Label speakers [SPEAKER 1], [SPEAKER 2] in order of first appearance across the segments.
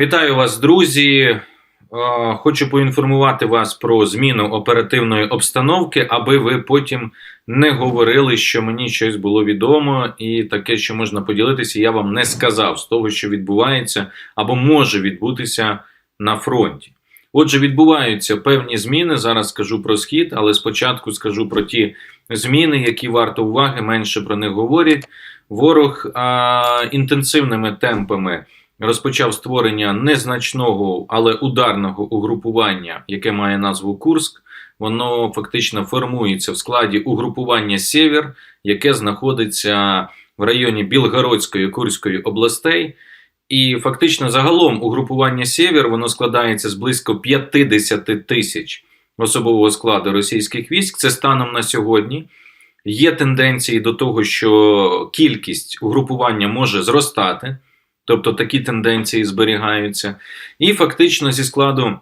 [SPEAKER 1] Вітаю вас, друзі. Е, Хочу поінформувати вас про зміну оперативної обстановки, аби ви потім не говорили, що мені щось було відомо, і таке, що можна поділитися, я вам не сказав з того, що відбувається або може відбутися на фронті. Отже, відбуваються певні зміни. Зараз скажу про схід, але спочатку скажу про ті зміни, які варто уваги, менше про них говорять. Ворог а, інтенсивними темпами розпочав створення незначного, але ударного угрупування, яке має назву Курск. Воно фактично формується в складі угрупування Сєвєр, яке знаходиться в районі Білгородської Курської областей. І фактично загалом угрупування Сєвєр воно складається з близько 50 тисяч особового складу російських військ. Це станом на сьогодні. Є тенденції до того, що кількість угрупування може зростати. Тобто такі тенденції зберігаються. І фактично зі складу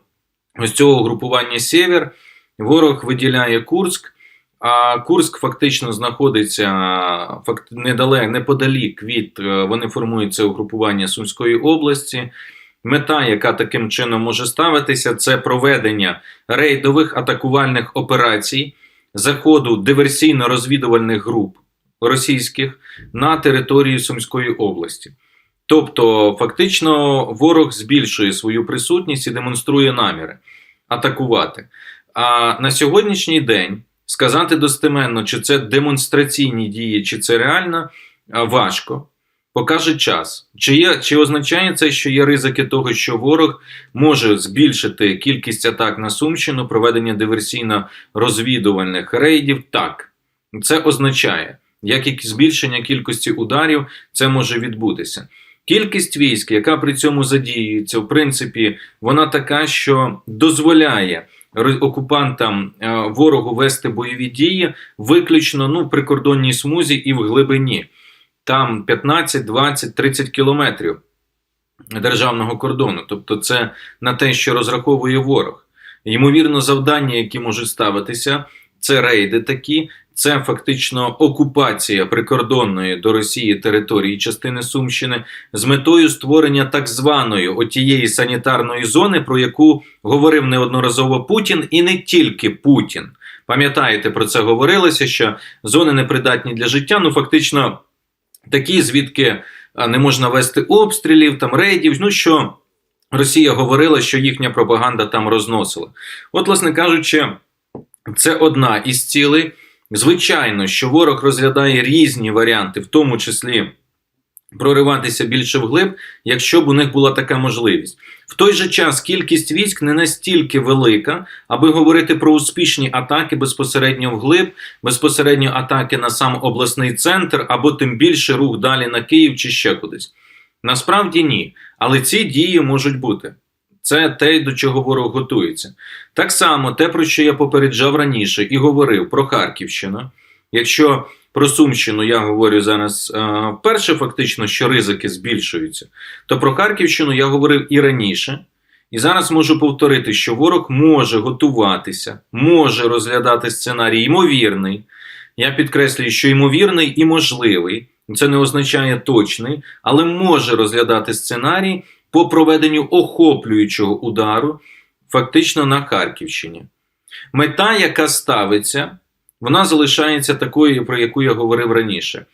[SPEAKER 1] ось цього групування Сєвєр ворог виділяє Курськ, а Курськ фактично знаходиться недалек, неподалік від е, вони формують це угрупування Сумської області. Мета, яка таким чином може ставитися, це проведення рейдових атакувальних операцій, заходу диверсійно-розвідувальних груп російських на території Сумської області. Тобто, фактично, ворог збільшує свою присутність і демонструє наміри атакувати. А на сьогоднішній день сказати достеменно, чи це демонстраційні дії, чи це реально, важко. Покаже час. Чи є, чи означає це, що є ризики того, що ворог може збільшити кількість атак на Сумщину, проведення диверсійно-розвідувальних рейдів? Так, це означає, як і збільшення кількості ударів, це може відбутися. Кількість військ, яка при цьому задіюється, в принципі, вона така, що дозволяє окупантам е, ворогу вести бойові дії виключно ну, при кордонній смузі і в глибині. Там 15, 20, 30 кілометрів державного кордону. Тобто, це на те, що розраховує ворог. Ймовірно, завдання, які можуть ставитися, це рейди такі, це фактично окупація прикордонної до Росії території частини Сумщини з метою створення так званої отієї санітарної зони, про яку говорив неодноразово Путін, і не тільки Путін. Пам'ятаєте, про це говорилося, що зони непридатні для життя, ну фактично такі, звідки не можна вести обстрілів, там рейдів. Ну що Росія говорила, що їхня пропаганда там розносила. От, власне кажучи, це одна із цілей. Звичайно, що ворог розглядає різні варіанти, в тому числі прориватися більше вглиб, якщо б у них була така можливість. В той же час кількість військ не настільки велика, аби говорити про успішні атаки безпосередньо вглиб, безпосередньо атаки на сам обласний центр, або тим більше рух далі на Київ чи ще кудись. Насправді ні. Але ці дії можуть бути. Це те, до чого ворог готується. Так само, те, про що я попереджав раніше і говорив про Харківщину. Якщо про Сумщину я говорю зараз е, вперше, фактично, що ризики збільшуються, то про Харківщину я говорив і раніше. І зараз можу повторити, що ворог може готуватися, може розглядати сценарій ймовірний. Я підкреслюю, що ймовірний і можливий. Це не означає точний, але може розглядати сценарій по проведенню охоплюючого удару фактично на Харківщині. Мета, яка ставиться, вона залишається такою, про яку я говорив раніше.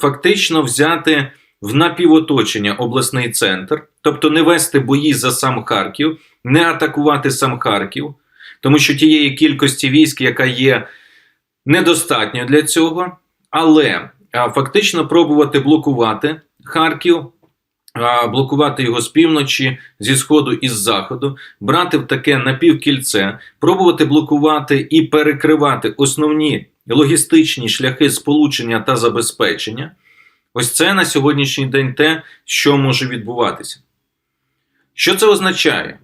[SPEAKER 1] Фактично взяти в напівоточення обласний центр, тобто не вести бої за сам Харків, не атакувати сам Харків, тому що тієї кількості військ, яка є недостатньо для цього, але фактично пробувати блокувати Харків блокувати його з півночі, зі сходу і з заходу, брати в таке напівкільце, пробувати блокувати і перекривати основні логістичні шляхи сполучення та забезпечення. Ось це на сьогоднішній день те, що може відбуватися. Що це означає?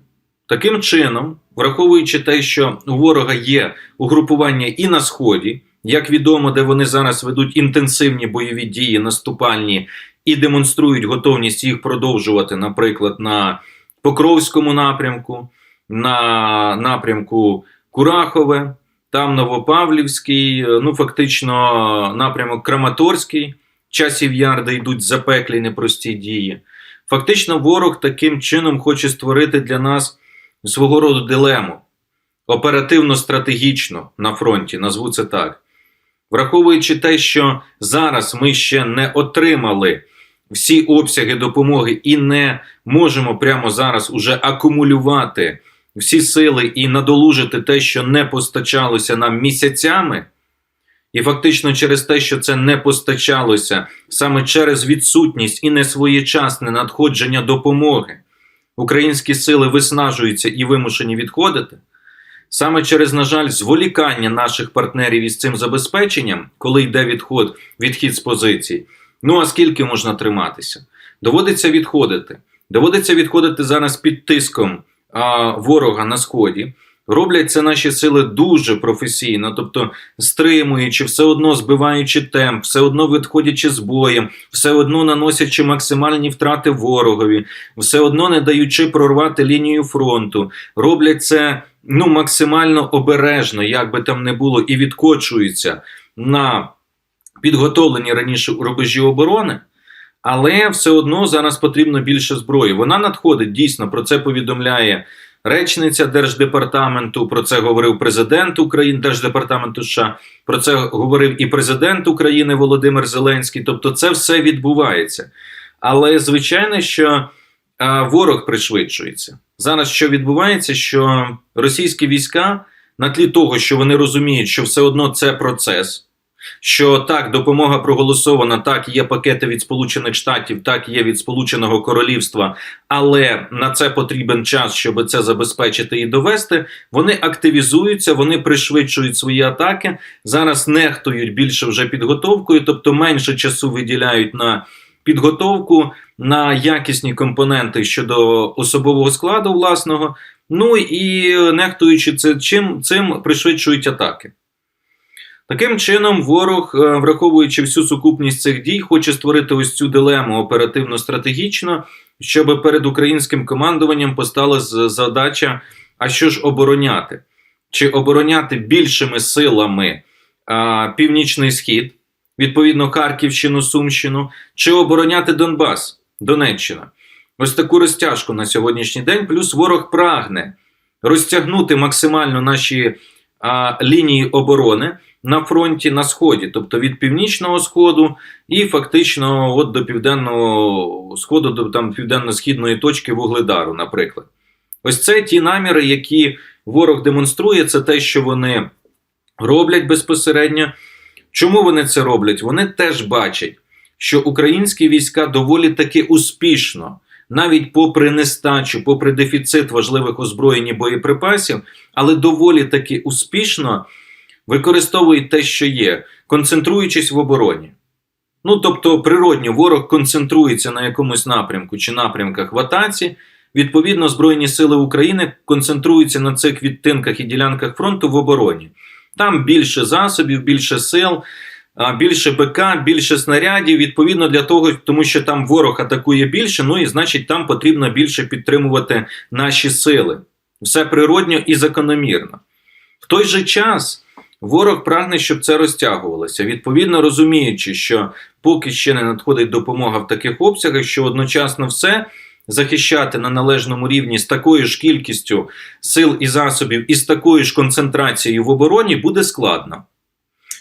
[SPEAKER 1] Таким чином, враховуючи те, що у ворога є угрупування і на Сході, як відомо, де вони зараз ведуть інтенсивні бойові дії, наступальні і демонструють готовність їх продовжувати, наприклад, на Покровському напрямку, на напрямку Курахове, там Новопавлівський, ну фактично напрямок Краматорський, часів яр, йдуть запеклі непрості дії. Фактично, ворог таким чином хоче створити для нас свого роду дилему оперативно-стратегічно на фронті, назву це так. Враховуючи те, що зараз ми ще не отримали всі обсяги допомоги і не можемо прямо зараз уже акумулювати всі сили і надолужити те, що не постачалося нам місяцями, і фактично через те, що це не постачалося саме через відсутність і несвоєчасне надходження допомоги, українські сили виснажуються і вимушені відходити. Саме через, на жаль, зволікання наших партнерів із цим забезпеченням, коли йде відход, відхід з позицій. Ну а скільки можна триматися? Доводиться відходити. Доводиться відходити зараз під тиском а, ворога на сході. Роблять це наші сили дуже професійно, тобто стримуючи, все одно збиваючи темп, все одно відходячи з боєм, все одно наносячи максимальні втрати ворогові, все одно не даючи прорвати лінію фронту. Роблять це ну максимально обережно, як би там не було, і відкочуються на підготовлені раніше рубежі оборони. Але все одно зараз потрібно більше зброї. Вона надходить дійсно. Про це повідомляє речниця Держдепартаменту. Про це говорив президент України, Держдепартаменту США. Про це говорив і президент України Володимир Зеленський. Тобто, це все відбувається. Але звичайно, що а, ворог пришвидшується. Зараз що відбувається, що російські війська на тлі того, що вони розуміють, що все одно це процес. Що так, допомога проголосована, так є пакети від Сполучених Штатів, так є від Сполученого Королівства, але на це потрібен час, щоб це забезпечити і довести. Вони активізуються, вони пришвидшують свої атаки. Зараз нехтують більше вже підготовкою, тобто менше часу виділяють на підготовку, на якісні компоненти щодо особового складу власного. Ну і нехтуючи це чим цим пришвидшують атаки. Таким чином, ворог, е, враховуючи всю сукупність цих дій, хоче створити ось цю дилему оперативно-стратегічно, щоб перед українським командуванням постала задача: а що ж обороняти? Чи обороняти більшими силами а, Північний Схід, відповідно Харківщину, Сумщину, чи обороняти Донбас, Донеччина? Ось таку розтяжку на сьогоднішній день. Плюс ворог прагне розтягнути максимально наші а, лінії оборони на фронті на сході, тобто від північного сходу і фактично от до південного сходу, до там південно-східної точки Вугледару, наприклад. Ось це ті наміри, які ворог демонструє, це те, що вони роблять безпосередньо. Чому вони це роблять? Вони теж бачать, що українські війська доволі таки успішно. Навіть попри нестачу, попри дефіцит важливих озброєнь і боєприпасів, але доволі таки успішно використовують те, що є, концентруючись в обороні. Ну, тобто, природньо, ворог концентрується на якомусь напрямку чи напрямках в атаці. Відповідно, Збройні Сили України концентруються на цих відтинках і ділянках фронту в обороні. Там більше засобів, більше сил, більше БК, більше снарядів. Відповідно для того, тому що там ворог атакує більше, ну і значить, там потрібно більше підтримувати наші сили. Все природньо і закономірно. В той же час. Ворог прагне, щоб це розтягувалося. Відповідно розуміючи, що поки ще не надходить допомога в таких обсягах, що одночасно все захищати на належному рівні з такою ж кількістю сил і засобів і з такою ж концентрацією в обороні буде складно.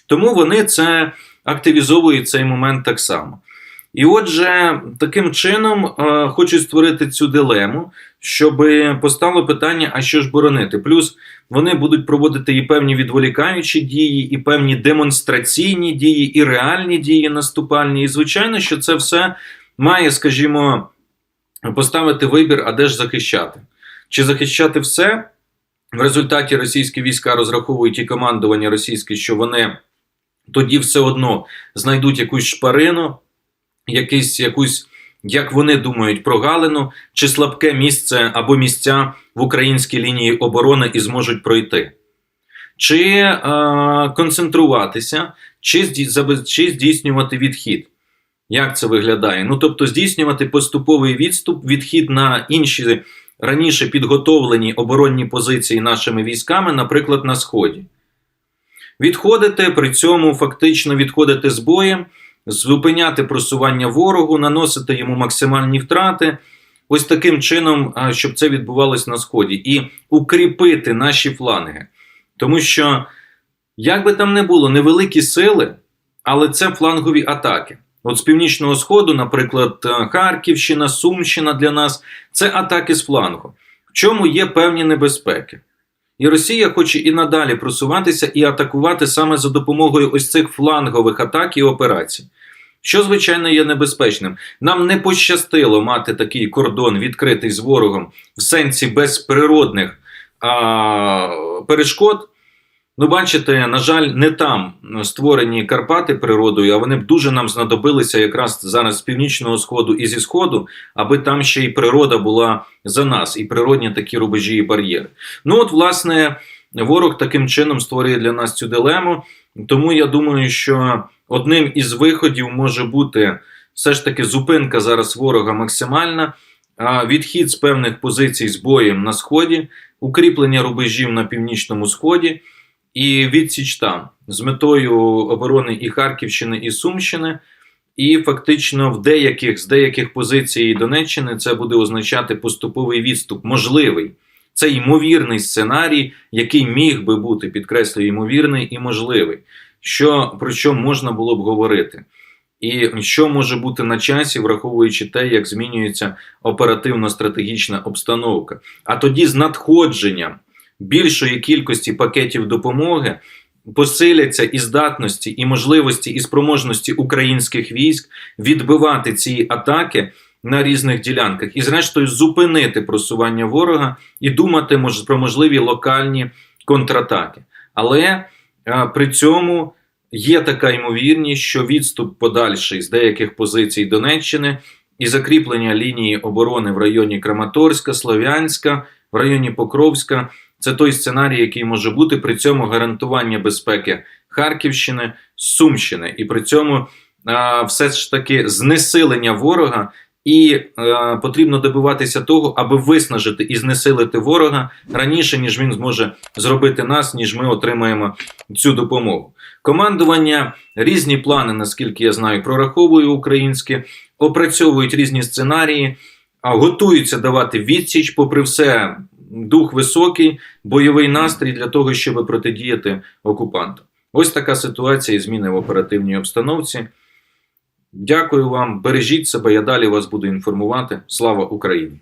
[SPEAKER 1] Тому вони це активізовують цей момент так само. І отже, таким чином е, хочуть створити цю дилему, щоб постало питання, а що ж боронити. Плюс вони будуть проводити і певні відволікаючі дії, і певні демонстраційні дії, і реальні дії наступальні. І звичайно, що це все має, скажімо, поставити вибір, а де ж захищати. Чи захищати все? В результаті російські війська розраховують і командування російське, що вони тоді все одно знайдуть якусь шпарину якийсь, якусь, як вони думають, прогалину чи слабке місце або місця в українській лінії оборони і зможуть пройти. Чи е, концентруватися, чи, чи здійснювати відхід. Як це виглядає? Ну, тобто, здійснювати поступовий відступ, відхід на інші раніше підготовлені оборонні позиції нашими військами, наприклад, на Сході. Відходити, при цьому фактично відходити з боєм, зупиняти просування ворогу, наносити йому максимальні втрати. Ось таким чином, щоб це відбувалось на сході, і укріпити наші фланги. Тому що, як би там не було, невеликі сили, але це флангові атаки. От з північного сходу, наприклад, е, Харківщина, Сумщина для нас це атаки з флангу, в чому є певні небезпеки. І Росія хоче і надалі просуватися і атакувати саме за допомогою ось цих флангових атак і операцій. Що, звичайно, є небезпечним. Нам не пощастило мати такий кордон відкритий з ворогом в сенсі безприродних а, перешкод. Ну, бачите, на жаль, не там створені Карпати природою, а вони б дуже нам знадобилися якраз зараз з північного сходу і зі сходу, аби там ще й природа була за нас, і природні такі рубежі і бар'єри. Ну, от, власне, ворог таким чином створює для нас цю дилему. Тому я думаю, що одним із виходів може бути все ж таки зупинка зараз ворога максимальна, відхід з певних позицій з боєм на сході, укріплення рубежів на північному сході і відсіч там з метою оборони і Харківщини, і Сумщини. І фактично в деяких з деяких позицій Донеччини це буде означати поступовий відступ, можливий. Це ймовірний сценарій, який міг би бути, підкреслюю, ймовірний і можливий, що про що можна було б говорити. І що може бути на часі, враховуючи те, як змінюється оперативно-стратегічна обстановка. А тоді з надходженням більшої кількості пакетів допомоги посиляться і здатності, і можливості, і спроможності українських військ відбивати ці атаки на різних ділянках, і, зрештою, зупинити просування ворога і думати мож, про можливі локальні контратаки. Але а, при цьому є така ймовірність, що відступ подальший з деяких позицій Донеччини і закріплення лінії оборони в районі Краматорська, Слов'янська, в районі Покровська. Це той сценарій, який може бути. При цьому гарантування безпеки Харківщини, Сумщини, і при цьому а, все ж таки знесилення ворога, і а, потрібно добиватися того, аби виснажити і знесилити ворога раніше, ніж він зможе зробити нас, ніж ми отримаємо цю допомогу. Командування різні плани, наскільки я знаю, прораховує українське, опрацьовують різні сценарії, готуються давати відсіч, попри все дух високий, бойовий настрій для того, щоб протидіяти окупанту. Ось така ситуація і зміни в оперативній обстановці. Дякую вам, бережіть себе, я далі вас буду інформувати. Слава Україні!